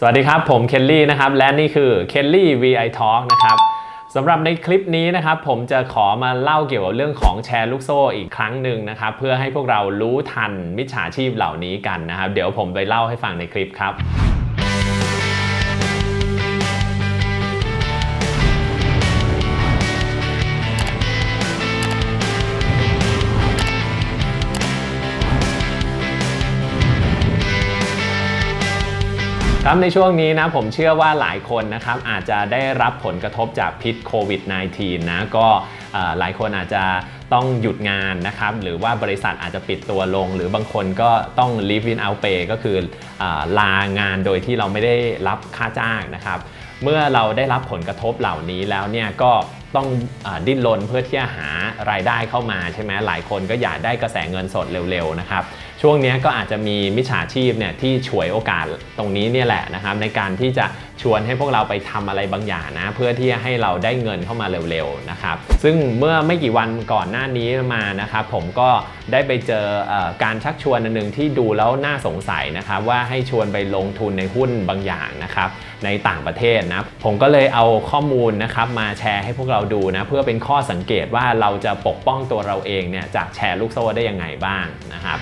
สวัสดีครับ ผมเคลลี่นะครับ และนี่คือเคลลี่ VI Talk นะครับสำหรับในคลิปนี้นะครับผมจะขอมาเล่าเกี่ยวกับเรื่องของแชร์ลูกโซ่อีกครั้งหนึ่งนะครับ เพื่อให้พวกเรารู้ทันมิจฉาชีพเหล่านี้กันนะครับ เดี๋ยวผมไปเล่าให้ฟังในคลิปครับ ครับในช่วงนี้นะผมเชื่อว่าหลายคนนะครับอาจจะได้รับผลกระทบจากพิษโควิด -19 นะก็หลายคนอาจจะต้องหยุดงานนะครับหรือว่าบริษัทอาจจะปิดตัวลง หรือบางคนก็ต้อง leave in out pay ก็คืออลางานโดยที่เราไม่ได้รับค่าจ้างนะครับ เมื่อเราได้รับผลกระทบเหล่านี้แล้วเนี่ยก็ต้องอดิ้นรนเพื่อที่จะหารายได้เข้ามาใช่ไหมหลายคนก็อยากได้กระแสเงินสดเร็วๆนะครับ ช่วงนี้ก็อาจจะมีมิจฉาชีพเนี่ยที่ฉวยโอกาสตรงนี้เนี่ยแหละนะครับในการที่จะชวนให้พวกเราไปทำอะไรบางอย่างนะ เพื่อที่จะให้เราได้เงินเข้ามาเร็วๆนะครับซึ่งเมื่อไม่กี่วันก่อนหน้านี้มานะครับผมก็ได้ไปเจออการชักชวนอันหนึ่งที่ดูแล้วน่าสงสัยนะครับว่าให้ชวนไปลงทุนในหุ้นบางอย่างนะครับในต่างประเทศนะผมก็เลยเอาข้อมูลนะครับมาแชร์ให้พวกเราดูนะเพื่อเป็นข้อสังเกตว่าเราจะปกป้องตัวเราเองเนี่ยจากแชร์ลูกโซ่ได้ยังไงบ้างนะครับ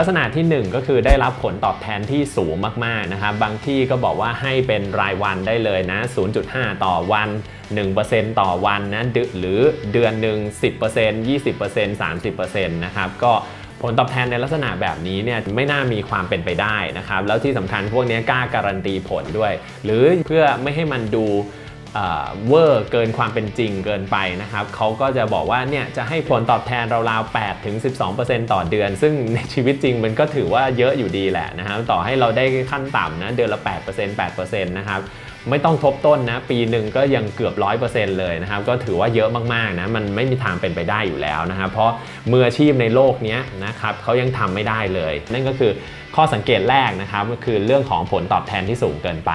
ลักษณะที่ 1 ก็คือได้รับผลตอบแทนที่สูงมากๆนะครับบางที่ก็บอกว่าให้เป็นรายวันได้เลยนะ 0.5 ต่อวัน 1%ต่อวันนะหรือเดือนหนึ่ง10% 20% 30%นะครับก็ผลตอบแทนในลักษณะแบบนี้เนี่ยไม่น่ามีความเป็นไปได้นะครับ แล้วที่สำคัญพวกนี้กล้าการันตีผลด้วย หรือเพื่อไม่ให้มันดู เวอร์เกินความเป็นจริงเกินไปนะครับเขาก็จะบอกว่าเนี่ยจะให้ผลตอบแทนราวๆ8ถึง12%ต่อเดือน ซึ่งในชีวิตจริงมันก็ถือว่าเยอะอยู่ดีแหละนะครับต่อให้เราได้ขั้นต่ำนะเดือนละ 8% 8%นะครับ ไม่ต้องทบต้นนะ ปีหนึ่งก็ยังเกือบ 100%เลยนะครับ ก็ถือว่าเยอะมากๆนะ มันไม่มีทางเป็นไปได้อยู่แล้วนะครับ เพราะมืออาชีพในโลกนี้นะครับเขายังทำไม่ได้เลย นั่นก็คือข้อสังเกตแรกนะครับก็คือเรื่องของผลตอบแทนที่สูงเกินไป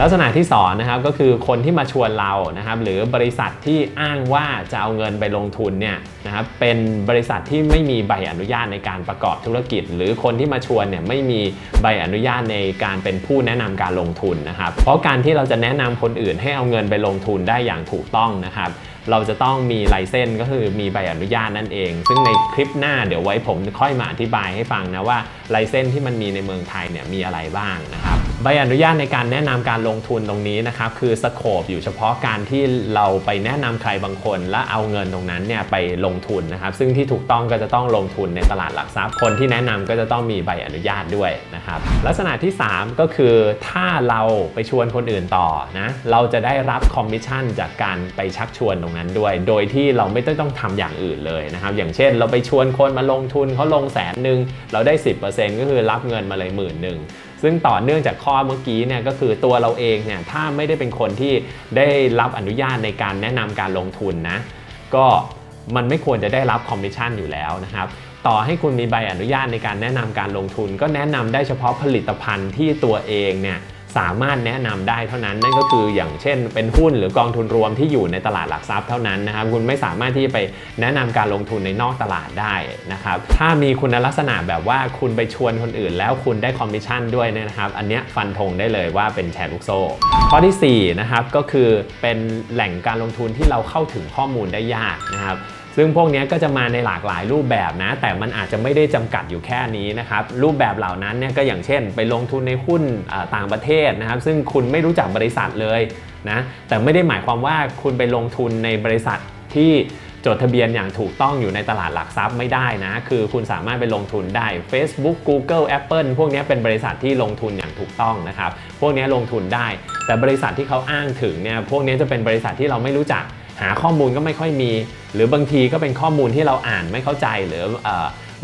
ลักษณะที่2นะครับก็คือคนที่มาชวนเรานะครับหรือบริษัทที่อ้างว่าจะเอาเงินไปลงทุนเนี่ยนะครับเป็นบริษัทที่ไม่มีใบอนุญาตในการประกอบธุรกิจ หรือคนที่มาชวนเนี่ยไม่มีใบอนุญาตในการเป็นผู้แนะนำการลงทุนนะครับเพราะการที่เราจะแนะนำคนอื่นให้เอาเงินไปลงทุนได้อย่างถูกต้องนะครับ เราจะต้องมีไลเซนส์ก็คือมีใบอนุญาตนั่นเอง ซึ่งในคลิปหน้าเดี๋ยวไว้ผมค่อยมาอธิบายให้ฟังนะว่าไลเซนส์ที่มันมีในเมืองไทยเนี่ยมีอะไรบ้างนะครับ ใบอนุญาตในการแนะนำการลงทุนตรงนี้นะครับคือสโคปอยู่เฉพาะการที่เราไปแนะนำใครบางคน และเอาเงินตรงนั้นเนี่ยไปลงทุนนะครับ ซึ่งที่ถูกต้องก็จะต้องลงทุนในตลาดหลักทรัพย์ คนที่แนะนำก็จะต้องมีใบอนุญาตด้วยนะครับ ลักษณะที่ 3 ก็คือถ้าเราไปชวนคนอื่นต่อนะเราจะได้รับคอมมิชชั่นจากการไปชักชวนตรงนั้นด้วย โดยที่เราไม่ต้องทำอย่างอื่นเลยนะครับ อย่างเช่น เราไปชวนคนมาลงทุนเขาลงแสนหนึ่งเราได้ 10%ก็คือรับเงินมาเลยหมื่นหนึ่ง ซึ่งต่อเนื่องจากข้อเมื่อกี้เนี่ยก็คือตัวเราเองเนี่ยถ้าไม่ได้เป็นคนที่ได้รับอนุญาตในการแนะนำการลงทุนนะก็มันไม่ควรจะได้รับคอมมิชชั่นอยู่แล้วนะครับต่อให้คุณมีใบอนุญาตในการแนะนำการลงทุน ก็แนะนำได้เฉพาะผลิตภัณฑ์ที่ตัวเองเนี่ย สามารถแนะนำได้เท่านั้น นั่นก็คืออย่างเช่น เป็นหุ้นหรือกองทุนรวมที่อยู่ในตลาดหลักทรัพย์เท่านั้นนะครับคุณไม่สามารถที่จะไปแนะนำการลงทุนในนอกตลาดได้นะครับถ้ามีคุณลักษณะแบบว่าคุณไปชวนคนอื่น แล้วคุณได้คอมมิชชั่นด้วยนยนะครับ อันเนี้ยฟันธงได้เลยว่าเป็นแชร์ลูกโซ่ข้อที่4นะครับก็คือเป็นแหล่งการลงทุนที่เราเข้าถึงข้อมูลได้ยากนะครับ ซึ่งพวกนี้ก็จะมาในหลากหลายรูปแบบนะ แต่มันอาจจะไม่ได้จำกัดอยู่แค่นี้นะครับ รูปแบบเหล่านั้นเนี่ยก็อย่างเช่น ไปลงทุนในหุ้นต่างประเทศนะครับ ซึ่งคุณไม่รู้จักบริษัทเลยนะแต่ไม่ได้หมายความว่าคุณไปลงทุนในบริษัทที่จดทะเบียนอย่างถูกต้องอยู่ในตลาดหลักทรัพย์ไม่ได้นะ คือคุณสามารถไปลงทุนได้ Facebook Google Apple พวกนี้เป็นบริษัทที่ลงทุนอย่างถูกต้องนะครับ พวกนี้ลงทุนได้ แต่บริษัทที่เขาอ้างถึงเนี่ย พวกนี้จะเป็นบริษัทที่เราไม่รู้จัก หาข้อมูลก็ไม่ค่อยมี หรือบางทีก็เป็นข้อมูลที่เราอ่านไม่เข้าใจหรืออ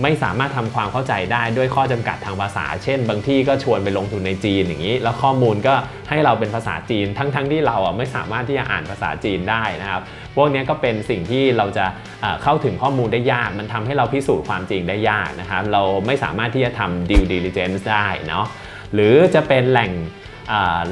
ไม่สามารถทำความเข้าใจได้ด้วยข้อจำกัดทางภาษา เช่น บางที่ก็ชวนไปลงทุนในจีนอย่างนี้ แล้วข้อมูลก็ให้เราเป็นภาษาจีน ทั้งๆทที่เราอะไม่สามารถที่จะอ่านภาษาจีนได้นะครับ พวกนี้ก็เป็นสิ่งที่เราจะเอ่อเข้าถึงข้อมูลได้ยาก มันทำให้เราพิสูจน์ความจริงได้ยากนะครับ เราไม่สามารถที่จะทำ due diligence ได้เนาะ หรือจะเป็นแหล่ง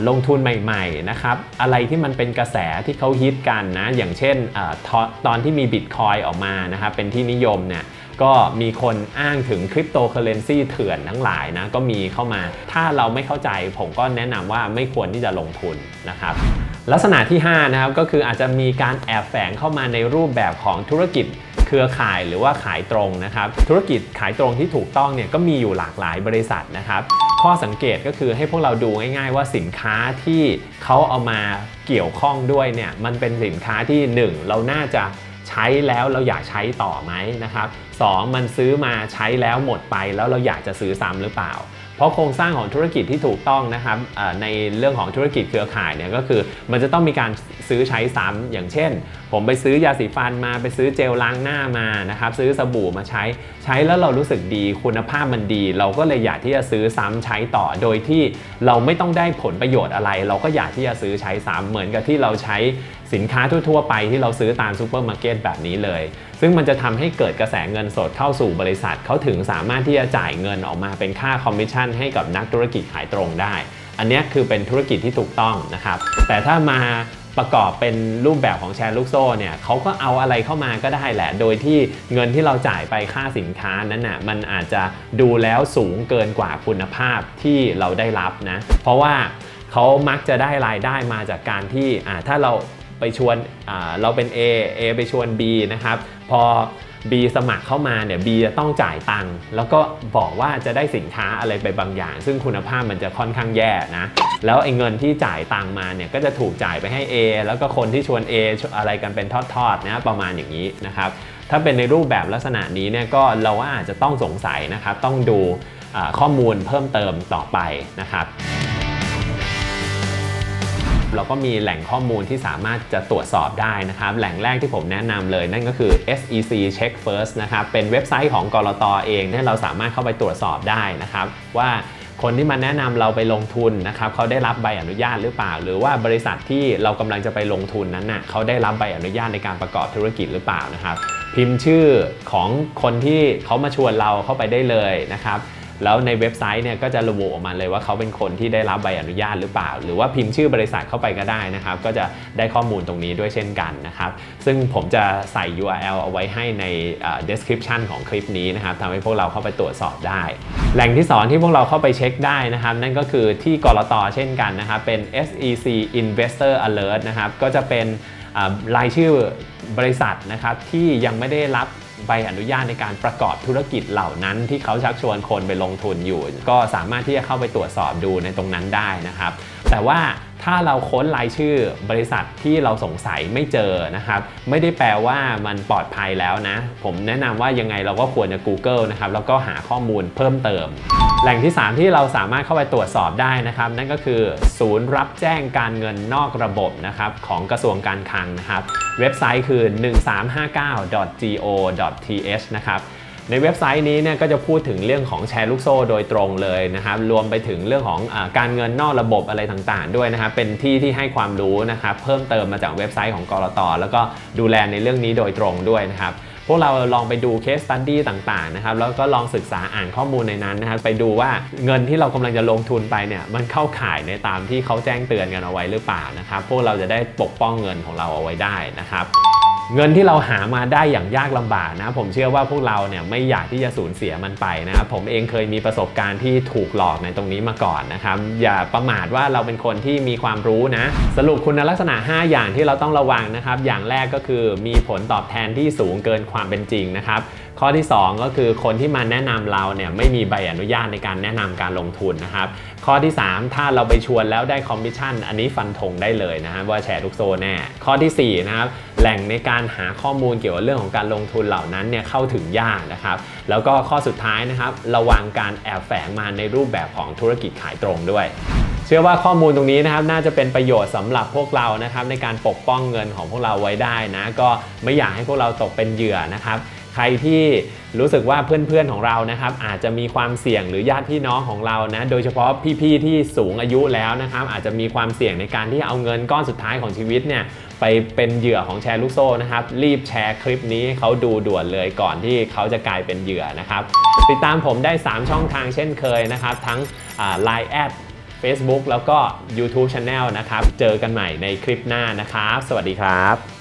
ลงทุนใหม่ๆนะครับอะไรที่มันเป็นกระแสที่เขาฮิตกันนะอย่างเช่นอตอนตอนที่มีบิตคอยออกมานะครับเป็นที่นิยมเนี่ยก็มีคนอ้างถึงคริปโตเคอเรนซีเถื่อนทั้งหลายนะก็มีเข้ามา ถ้าเราไม่เข้าใจผมก็แนะนำว่าไม่ควรที่จะลงทุนนะครับลักษณะที่5นะครับก็คืออาจจะมีการแอบแฝงเข้ามาในรูปแบบของธุรกิจ เครือข่ายหรือว่าขายตรงนะครับ ธุรกิจขายตรงที่ถูกต้องเนี่ยก็มีอยู่หลากหลายบริษัทนะครับข้อสังเกตก็คือให้พวกเราดูง่ายๆว่าสินค้าที่เขาเอามาเกี่ยวข้องด้วยเนี่ยมันเป็นสินค้าที่ 1 เราน่าจะใช้แล้วเราอยากใช้ต่อไหมนะครับสองมันซื้อมาใช้แล้วหมดไปแล้วเราอยากจะซื้อซ้ำหรือเปล่า เพราะโครงสร้างของธุรกิจที่ถูกต้องนะครับในเรื่องของธุรกิจเครือข่ายเนี่ยก็คือมันจะต้องมีการ ซื้อใช้ซ้ำอย่างเช่น ผมไปซื้อยาสีฟันมาไปซื้อเจลล้างหน้ามานะครับซื้อสบู่มาใช้ใช้แล้วเรารู้สึกดีคุณภาพมันดี เราก็เลยอยากที่จะซื้อซ้ำใช้ต่อ โดยที่เราไม่ต้องได้ผลประโยชน์อะไร เราก็อยากที่จะซื้อใช้ซ้ำเหมือนกับที่เราใช้สินค้าทั่ว ๆ ไปที่เราซื้อตามซูเปอร์มาร์เก็ตแบบนี้เลย ซึ่งมันจะทำให้เกิดกระแสเงินสดเข้าสู่บริษัทเขาถึงสามารถที่จะจ่ายเงินออกมาเป็นค่าคอมมิชชั่นให้กับนักธุรกิจขายตรงได้ อันนี้คือเป็นธุรกิจที่ถูกต้องนะครับ แต่ถ้ามา ประกอบเป็นรูปแบบของแชร์ลูกโซ่เนี่ยเขาก็เอาอะไรเข้ามาก็ได้แหละ โดยที่เงินที่เราจ่ายไปค่าสินค้านั้นน่ะมันอาจจะดูแล้วสูงเกินกว่าคุณภาพที่เราได้รับนะ เพราะว่าเขามักจะได้รายได้มาจากการที่ถ้าเราไปชวนเราเป็น A A ไปชวน B นะครับ พอ B สมัครเข้ามาเนี่ย B จะต้องจ่ายตังค์แล้วก็บอกว่าจะได้สินค้าอะไรไปบางอย่าง ซึ่งคุณภาพมันจะค่อนข้างแย่นะ แล้วไอ้เงินที่จ่ายตังค์มาเนี่ยก็จะถูกจ่ายไปให้ A แล้วก็คนที่ชวน A อะไรกันเป็นทอดๆนะประมาณอย่างนี้นะครับถ้าเป็นในรูปแบบลักษณะนี้เนี่ยก็เราว่าอาจจะต้องสงสัยนะครับ ต้องดูข้อมูลเพิ่มเติมต่อไปนะครับ เราก็มีแหล่งข้อมูลที่สามารถจะตรวจสอบได้นะครับ แหล่งแรกที่ผมแนะนำเลย นั่นก็คือ SEC Check First นะครับ เป็นเว็บไซต์ของกรตอเองที่เราสามารถเข้าไปตรวจสอบได้นะครับ ว่าคนที่มาแนะนำเราไปลงทุนนะครับเขาได้รับใบอนุญาตหรือเปล่า หรือว่าบริษัทที่เรากำลังจะไปลงทุนนั้นน่ะเขาได้รับใบอนุญาตในการประกอบธุรกิจหรือเปล่านะครับ พิมพ์ชื่อของคนที่เขามาชวนเราเข้าไปได้เลยนะครับ แล้วในเว็บไซต์เนี่ยก็จะระบุออกมาเลยว่าเขาเป็นคนที่ได้รับใบอนุญาตหรือเปล่า หรือว่าพิมพ์ชื่อบริษัทเข้าไปก็ได้นะครับ ก็จะได้ข้อมูลตรงนี้ด้วยเช่นกันนะครับ ซึ่งผมจะใส่ URL เอาไว้ให้ใน description ของคลิปนี้นะครับทำให้พวกเราเข้าไปตรวจสอบได้ แหล่งที่สอนที่พวกเราเข้าไปเช็คได้นะครับ นั่นก็คือที่กรตเช่นกันนะครับเป็น SEC Investor Alert นะครับก็จะเป็น รายชื่อบริษัทนะครับที่ยังไม่ได้รับใบอนุญาตในการประกอบธุรกิจเหล่านั้น ที่เขาชักชวนคนไปลงทุนอยู่ ก็สามารถที่จะเข้าไปตรวจสอบดูในตรงนั้นได้นะครับ แต่ว่า ถ้าเราค้นรายชื่อบริษัทที่เราสงสัยไม่เจอนะครับ ไม่ได้แปลว่ามันปลอดภัยแล้วนะ ผมแนะนำว่ายังไงเราก็ควรจะ Google นะครับแล้วก็หาข้อมูลเพิ่มเติม แหล่งที่ 3 ที่เราสามารถเข้าไปตรวจสอบได้นะครับ นั่นก็คือ ศูนย์รับแจ้งการเงินนอกระบบนะครับของกระทรวงการคลังนะครับ เว็บไซต์คือ 1359.go.th นะครับ ในเว็บไซต์นี้เนี่ยก็จะพูดถึงเรื่องของแชร์ลูกโซ่โดยตรงเลยนะครับรวมไปถึงเรื่องของอการเงินนอกระบบอะไรต่างๆ ด้วยนะครับเป็นที่ที่ให้ความรู้นะครับเพิ่มเติมมาจากเว็บไซต์ของกรตแล้วก็ดูแลในเรื่องนี้โดยตรงด้วยนะครับพวกเราลองไปดูเคสตันดี้ต่างๆนะครับแล้วก็ลองศึกษาอ่านข้อมูลในนั้นนะครับไปดูว่าเงินที่เรากำลังจะลงทุนไปเนี่ยมันเข้าข่ายในตามที่เขาแจ้งเตือนกันเอาไว้หรือเปล่านะครับพวกเราจะได้ปกป้องเงินของเราเอาไว้ได้นะครับ เงินที่เราหามาได้อย่างยากลำบากนะผมเชื่อว่าพวกเราเนี่ยไม่อยากที่จะสูญเสียมันไปนะครับผมเองเคยมีประสบการณ์ที่ถูกหลอกในตรงนี้มาก่อนนะครับอย่าประมาทว่าเราเป็นคนที่มีความรู้นะ สรุปคุณลักษณะ 5 อย่างที่เราต้องระวังนะครับ อย่างแรกก็คือมีผลตอบแทนที่สูงเกินความเป็นจริงนะครับข้อที่ 2 ก็คือคนที่มาแนะนำเราเนี่ยไม่มีใบอนุญาตในการแนะนำการลงทุนนะครับ ข้อที่ 3 ถ้าเราไปชวนแล้วได้คอมมิชชั่นอันนี้ฟันธงได้เลยนะครับว่าแชร์ลูกโซ่แน่ข้อทีสี่4นะครับ แหล่งในการหาข้อมูลเกี่ยวกับเรื่องของการลงทุนเหล่านั้นเนี่ยเข้าถึงยากนะครับ แล้วก็ข้อสุดท้ายนะครับระวังการแอบแฝงมาในรูปแบบของธุรกิจขายตรงด้วยเชื่อว่าข้อมูลตรงนี้นะครับน่าจะเป็นประโยชน์สำหรับพวกเรานะครับในการปกป้องเงินของพวกเราไว้ได้นะ ก็ไม่อยากให้พวกเราตกเป็นเหยื่อนะครับ ใครที่รู้สึกว่าเพื่อนๆของเรานะครับอาจจะมีความเสี่ยงหรือญาติพี่น้องของเรานะโดยเฉพาะพี่ๆที่สูงอายุแล้วนะครับอาจจะมีความเสี่ยงในการที่เอาเงินก้อนสุดท้ายของชีวิตเนี่ยไปเป็นเหยื่อของแชร์ลูกโซ่นะครับรีบแชร์คลิปนี้ให้เขาดูด่วนเลยก่อนที่เขาจะกลายเป็นเหยื่อนะครับติดตามผมได้ 3 ช่องทางเช่นเคยนะครับ ทั้งอ่า Line แอด Facebook แล้วก็ YouTube Channel นะครับ เจอกันใหม่ในคลิปหน้านะครับ สวัสดีครับ